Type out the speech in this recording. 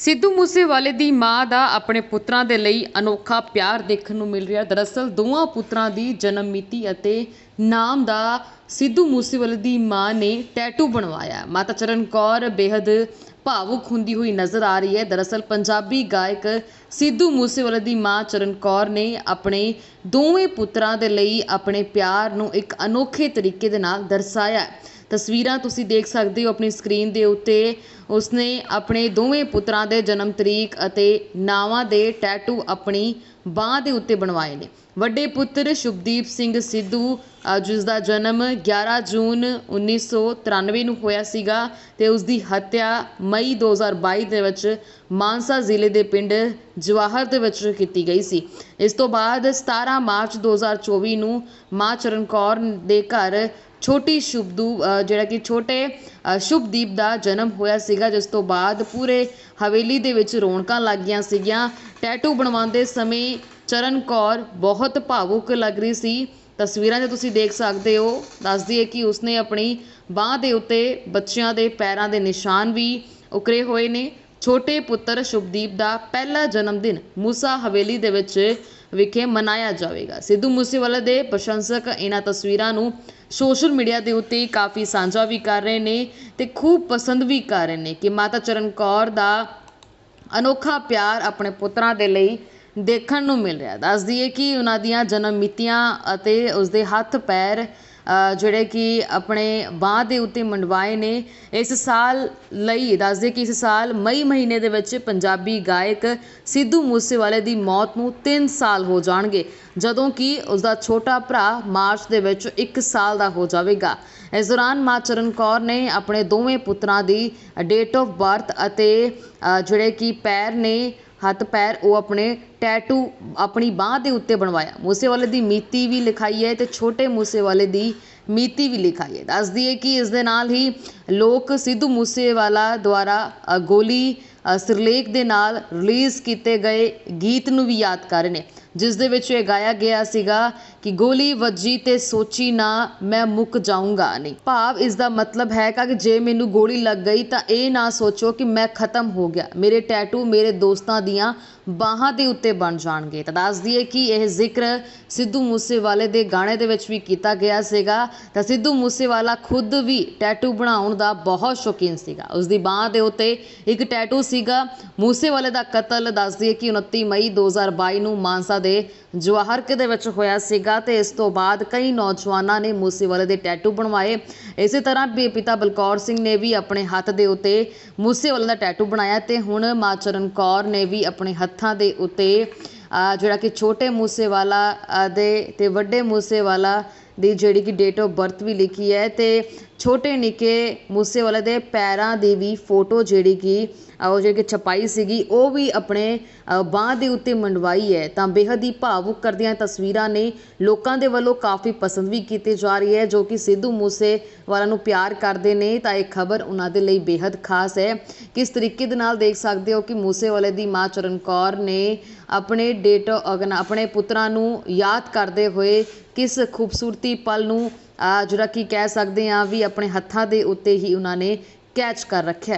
ਸਿੱਧੂ ਮੂਸੇਵਾਲੇ ਦੀ ਮਾਂ ਦਾ ਆਪਣੇ ਪੁੱਤਰਾਂ ਦੇ ਲਈ ਅਨੋਖਾ ਪਿਆਰ ਦੇਖਣ ਨੂੰ ਮਿਲ ਰਿਹਾ ਦਰਅਸਲ, ਦੋਵਾਂ ਪੁੱਤਰਾਂ ਦੀ ਜਨਮ ਮਿਤੀ ਅਤੇ ਨਾਮ ਦਾ ਸਿੱਧੂ ਮੂਸੇਵਾਲੇ ਦੀ ਮਾਂ ਨੇ ਟੈਟੂ ਬਣਵਾਇਆ ਮਾਤਾ ਚਰਨ ਕੌਰ ਬੇहद ਭਾਵੁਕ ਹੁੰਦੀ ਹੋਈ ਨਜ਼ਰ ਆ ਰਹੀ ਹੈ। ਦਰਅਸਲ ਪੰਜਾਬੀ ਗਾਇਕ ਸਿੱਧੂ ਮੂਸੇਵਾਲੇ ਦੀ ਮਾਂ ਚਰਨ ਕੌਰ ਨੇ ਆਪਣੇ ਦੋਵੇਂ ਪੁੱਤਰਾਂ ਦੇ ਲਈ ਆਪਣੇ ਪਿਆਰ ਨੂੰ ਇੱਕ ਅਨੋਖੇ ਤਰੀਕੇ ਦੇ ਨਾਲ ਦਰਸਾਇਆ ਤਸਵੀਰਾਂ ਤੁਸੀਂ ਦੇਖ ਸਕਦੇ ਹੋ ਆਪਣੀ ਸਕਰੀਨ ਦੇ ਉੱਤੇ। ਉਸਨੇ ਆਪਣੇ ਦੋਵੇਂ ਪੁੱਤਰਾਂ ਦੇ ਜਨਮ ਤਰੀਕ ਅਤੇ ਨਾਵਾਂ ਦੇ ਟੈਟੂ ਆਪਣੀ ਬਾਂਹ ਦੇ ਉੱਤੇ ਬਣਵਾਏ ਨੇ। ਵੱਡੇ ਪੁੱਤਰ ਸ਼ੁਭਦੀਪ ਸਿੰਘ ਸਿੱਧੂ ਅ, ਜਿਸ ਦਾ ਜਨਮ 11 ਜੂਨ 1993 ਨੂੰ ਹੋਇਆ ਸੀਗਾ ਤੇ ਉਸ ਦੀ ਹੱਤਿਆ ਮਈ 2022 ਦੇ ਵਿੱਚ ਮਾਨਸਾ ਜ਼ਿਲ੍ਹੇ ਦੇ ਪਿੰਡ ਜਵਾਹਰ ਦੇ ਵਿੱਚ ਕੀਤੀ ਗਈ ਸੀ। ਇਸ ਤੋਂ ਬਾਅਦ 17 ਮਾਰਚ 2024 ਨੂੰ ਮਾਂ ਚਰਨ ਕੌਰ ਦੇ ਘਰ ਛੋਟੀ ਸ਼ੁਭਦੂ ਜਿਹੜਾ ਕਿ ਛੋਟੇ ਸ਼ੁਭਦੀਪ ਦਾ ਜਨਮ ਹੋਇਆ ਸੀਗਾ, ਜਿਸ ਤੋਂ ਬਾਅਦ ਪੂਰੇ ਹਵੇਲੀ ਦੇ ਵਿੱਚ ਰੌਣਕਾਂ ਲੱਗ ਗਈਆਂ ਸੀਗੀਆਂ। ਟੈਟੂ ਬਣਵਾਉਂਦੇ ਸਮੇਂ ਚਰਨ ਕੌਰ ਬਹੁਤ ਭਾਵੁਕ ਲੱਗ ਰਹੀ ਸੀ। ਤਸਵੀਰਾਂ 'ਚ ਤੁਸੀਂ ਦੇਖ ਸਕਦੇ ਹੋ ਦੱਸਦੀ ਹੈ ਕਿ ਉਸਨੇ ਆਪਣੀ ਬਾਹ ਦੇ ਉੱਤੇ ਬੱਚਿਆਂ ਦੇ ਪੈਰਾਂ ਦੇ ਨਿਸ਼ਾਨ ਵੀ ਉਕਰੇ ਹੋਏ ਨੇ। ਛੋਟੇ ਪੁੱਤਰ ਸ਼ੁਭਦੀਪ ਦਾ ਪਹਿਲਾ ਜਨਮ ਦਿਨ ਮੂਸਾ ਹਵੇਲੀ ਦੇ ਵਿੱਚ ਵਿਖੇ ਮਨਾਇਆ ਜਾਵੇਗਾ। ਸਿੱਧੂ ਮੂਸੇਵਾਲਾ ਦੇ ਪ੍ਰਸ਼ੰਸਕ ਇਹਨਾਂ ਤਸਵੀਰਾਂ ਨੂੰ ਸੋਸ਼ਲ ਮੀਡੀਆ ਦੇ ਉੱਤੇ ਕਾਫੀ ਸਾਂਝਾ ਵੀ ਕਰ ਰਹੇ ਨੇ ਤੇ ਖੂਬ ਪਸੰਦ ਵੀ ਕਰ ਰਹੇ ਨੇ ਕਿ ਮਾਤਾ ਚਰਨ ਕੌਰ ਦਾ ਅਨੋਖਾ ਪਿਆਰ ਆਪਣੇ ਪੁੱਤਰਾਂ ਦੇ ਲਈ ਦੇਖਣ ਨੂੰ ਮਿਲ ਰਿਹਾ ਦੱਸ ਦਈਏ ਕਿ ਉਹਨਾਂ ਦੀਆਂ ਜਨਮ ਮਿਤੀਆਂ ਅਤੇ ਉਸਦੇ ਹੱਥ ਪੈਰ ਜਿਹੜੇ ਕਿ ਆਪਣੇ ਬਾਂਹ ਦੇ ਉੱਤੇ ਮੰਡਵਾਏ ਨੇ, ਇਸ ਸਾਲ ਲਈ, ਦੱਸ ਦਈਏ ਕਿ ਇਸ ਸਾਲ ਮਈ ਮਹੀਨੇ ਦੇ ਵਿੱਚ ਪੰਜਾਬੀ ਗਾਇਕ ਸਿੱਧੂ ਮੂਸੇਵਾਲੇ ਦੀ ਮੌਤ ਨੂੰ ਤਿੰਨ ਸਾਲ ਹੋ ਜਾਣਗੇ, ਜਦੋਂ ਕਿ ਉਸਦਾ ਛੋਟਾ ਭਰਾ ਮਾਰਚ ਦੇ ਵਿੱਚ 1 ਸਾਲ ਦਾ ਹੋ ਜਾਵੇਗਾ। ਇਸ ਦੌਰਾਨ ਮਾਂ ਚਰਨ ਕੌਰ ਨੇ ਆਪਣੇ ਦੋਵੇਂ ਪੁੱਤਰਾਂ ਦੀ ਡੇਟ ਆਫ ਬਰਥ ਅਤੇ ਜਿਹੜੇ ਕਿ ਪੈਰ ਨੇ ਹੱਥ ਪੈਰ ਉਹ ਆਪਣੇ ਟੈਟੂ ਆਪਣੀ ਬਾਂਹ ਦੇ ਉੱਤੇ ਬਣਵਾਇਆ। ਮੂਸੇਵਾਲੇ ਦੀ ਮਿਤੀ ਵੀ ਲਿਖਾਈ ਹੈ ਅਤੇ ਛੋਟੇ ਮੂਸੇਵਾਲੇ ਦੀ ਮਿਤੀ ਵੀ ਲਿਖਾਈ ਹੈ। ਦੱਸਦੀ ਹੈ ਕਿ ਇਸ ਦੇ ਨਾਲ ਹੀ ਲੋਕ ਸਿੱਧੂ ਮੂਸੇਵਾਲਾ ਦੁਆਰਾ ਗੋਲੀ ਸਿਰਲੇਖ ਦੇ ਨਾਲ ਰਿਲੀਜ਼ ਕੀਤੇ ਗਏ ਗੀਤ ਨੂੰ ਵੀ ਯਾਦ ਕਰ ਰਹੇ ਨੇ। ਜਿਸ ਦੇ ਵਿੱਚ ਇਹ ਗਾਇਆ ਗਿਆ ਸੀਗਾ ਕਿ ਗੋਲੀ ਵੱਜੀ ਤੇ ਸੋਚੀ ਨਾ, ਮੈਂ ਮੁੱਕ ਜਾਊਂਗਾ ਨਹੀਂ। ਭਾਵ ਇਸ ਦਾ ਮਤਲਬ ਹੈ ਕਿ ਜੇ ਮੈਨੂੰ ਗੋਲੀ ਲੱਗ ਗਈ ਤਾਂ ਇਹ ਨਾ ਸੋਚੋ ਕਿ ਮੈਂ ਖਤਮ ਹੋ ਗਿਆ। ਮੇਰੇ ਟੈਟੂ ਮੇਰੇ ਦੋਸਤਾਂ ਦੀਆਂ ਬਾਹਾਂ ਦੇ ਉੱਤੇ ਬਣ ਜਾਣਗੇ। ਤਾਂ ਦੱਸ ਦਈਏ ਕਿ ਇਹ ਜ਼ਿਕਰ ਸਿੱਧੂ ਮੂਸੇਵਾਲੇ ਦੇ ਗਾਣੇ ਦੇ ਵਿੱਚ ਵੀ ਕੀਤਾ ਗਿਆ ਸੀਗਾ। ਤਾਂ ਸਿੱਧੂ ਮੂਸੇਵਾਲਾ ਖੁਦ ਵੀ ਟੈਟੂ ਬਣਾਉਣ ਦਾ ਬਹੁਤ ਸ਼ੌਕੀਨ ਸੀਗਾ। ਉਸ ਦੀ ਬਾਹ ਦੇ ਉੱਤੇ ਇੱਕ ਟੈਟੂ ਸੀਗਾ। ਮੂਸੇਵਾਲੇ ਦਾ ਕਤਲ, ਦੱਸ ਦਈਏ ਕਿ 29 ਮਈ 2022 ਨੂੰ ਮਾਨਸਾ ਦੇ ਜਵਾਹਰ ਦੇ ਵਿੱਚ ਹੋਇਆ ਸੀਗਾ। ਤੇ ਇਸ ਤੋਂ ਬਾਅਦ ਕਈ ਨੌਜਵਾਨਾਂ ਨੇ ਮੂਸੇਵਾਲੇ ਦੇ ਟੈਟੂ ਬਣਵਾਏ। ਇਸੇ ਤਰ੍ਹਾਂ ਵੀ ਪਿਤਾ ਬਲਕੌਰ ਸਿੰਘ ਨੇ ਵੀ ਆਪਣੇ ਹੱਥ ਦੇ ਉੱਤੇ ਮੂਸੇਵਾਲੇ ਦਾ ਟੈਟੂ ਬਣਾਇਆ ਤੇ ਹੁਣ ਮਾਂ ਚਰਨ ਕੌਰ ਨੇ ਵੀ ਆਪਣੇ ਹੱਥਾਂ ਦੇ ਉੱਤੇ ਜਿਹੜਾ ਕਿ ਛੋਟੇ ਮੂਸੇਵਾਲਾ ਦੇ ਤੇ ਵੱਡੇ ਮੂਸੇਵਾਲਾ ਦੀ ਜਿਹੜੀ ਕਿ ਡੇਟ ਆਫ ਬਰਥ ਵੀ ਲਿਖੀ ਹੈ ਅਤੇ ਛੋਟੇ ਨਿੱਕੇ ਮੂਸੇਵਾਲੇ ਦੇ ਪੈਰਾਂ ਦੀ ਵੀ ਫੋਟੋ ਜਿਹੜੀ ਕਿ ਉਹ ਜਿਹੜੀ ਕਿ ਛਪਾਈ ਸੀਗੀ, ਉਹ ਵੀ ਆਪਣੇ ਬਾਂਹ ਦੇ ਉੱਤੇ ਮੰਡਵਾਈ ਹੈ। ਤਾਂ ਬੇਹੱਦ ਹੀ ਭਾਵੁਕ ਕਰਦੀਆਂ ਤਸਵੀਰਾਂ ਨੇ। ਲੋਕਾਂ ਦੇ ਵੱਲੋਂ ਕਾਫੀ ਪਸੰਦ ਵੀ ਕੀਤੀ ਜਾ ਰਹੀ ਹੈ, ਜੋ ਕਿ ਸਿੱਧੂ ਮੂਸੇਵਾਲਾ ਨੂੰ ਪਿਆਰ ਕਰਦੇ ਨੇ। ਤਾਂ ਇਹ ਖਬਰ ਉਹਨਾਂ ਦੇ ਲਈ ਬੇਹੱਦ ਖਾਸ ਹੈ। ਕਿਸ ਤਰੀਕੇ ਦੇ ਨਾਲ ਦੇਖ ਸਕਦੇ ਹੋ ਕਿ ਮੂਸੇਵਾਲੇ ਦੀ ਮਾਂ ਚਰਨ ਕੌਰ ਨੇ ਆਪਣੇ ਡੇਟ ਆਪਣੇ ਪੁੱਤਰਾਂ ਨੂੰ ਯਾਦ ਕਰਦੇ ਹੋਏ ਕਿਸ ਖੂਬਸੂਰਤੀ ਪਲ ਨੂੰ ਅਹ, ਜਿਹੜਾ ਕਿ ਕਹਿ ਸਕਦੇ ਹਾਂ ਵੀ ਆਪਣੇ ਹੱਥਾਂ ਦੇ ਉੱਤੇ ਹੀ ਉਹਨਾਂ ਨੇ ਕੈਚ ਕਰ ਰੱਖਿਆ